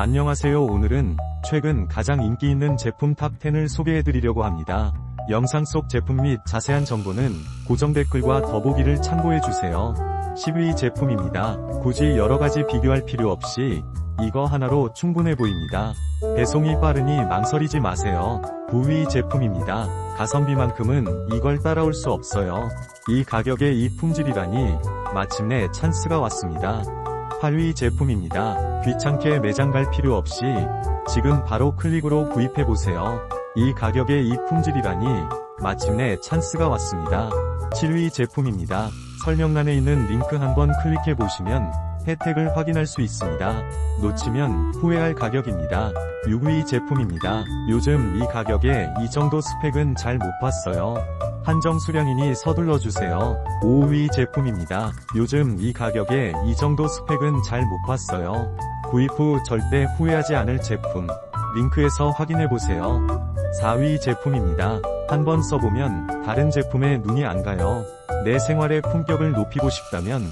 안녕하세요 오늘은 최근 가장 인기 있는 제품 탑10을 소개해드리려고 합니다. 영상 속 제품 및 자세한 정보는 고정 댓글과 더보기를 참고해주세요. 10위 제품입니다. 굳이 여러가지 비교할 필요 없이 이거 하나로 충분해 보입니다. 배송이 빠르니 망설이지 마세요. 9위 제품입니다. 가성비만큼은 이걸 따라올 수 없어요. 이 가격에 이 품질이라니 마침내 찬스가 왔습니다. 8위 제품입니다. 귀찮게 매장 갈 필요 없이 지금 바로 클릭으로 구입해보세요. 이 가격에 이 품질이라니 마침내 찬스가 왔습니다. 7위 제품입니다. 설명란에 있는 링크 한번 클릭해보시면 혜택을 확인할 수 있습니다. 놓치면 후회할 가격입니다. 6위 제품입니다. 요즘 이 가격에 이 정도 스펙은 잘 못 봤어요. 한정 수량이니 서둘러 주세요. 5위 제품입니다. 요즘 이 가격에 이 정도 스펙은 잘 못 봤어요. 구입 후 절대 후회하지 않을 제품. 링크에서 확인해보세요. 4위 제품입니다. 한번 써보면 다른 제품에 눈이 안 가요. 내 생활의 품격을 높이고 싶다면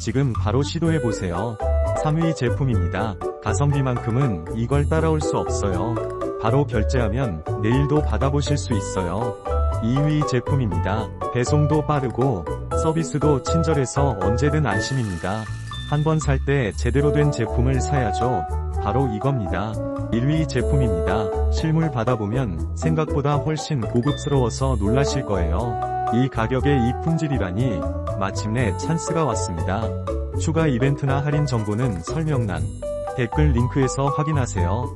지금 바로 시도해보세요. 3위 제품입니다. 가성비만큼은 이걸 따라올 수 없어요. 바로 결제하면 내일도 받아보실 수 있어요. 2위 제품입니다. 배송도 빠르고 서비스도 친절해서 언제든 안심입니다. 한번 살 때 제대로 된 제품을 사야죠. 바로 이겁니다. 1위 제품입니다. 실물 받아보면 생각보다 훨씬 고급스러워서 놀라실 거예요. 이 가격에 이 품질이라니 마침내 찬스가 왔습니다. 추가 이벤트나 할인 정보는 설명란, 댓글 링크에서 확인하세요.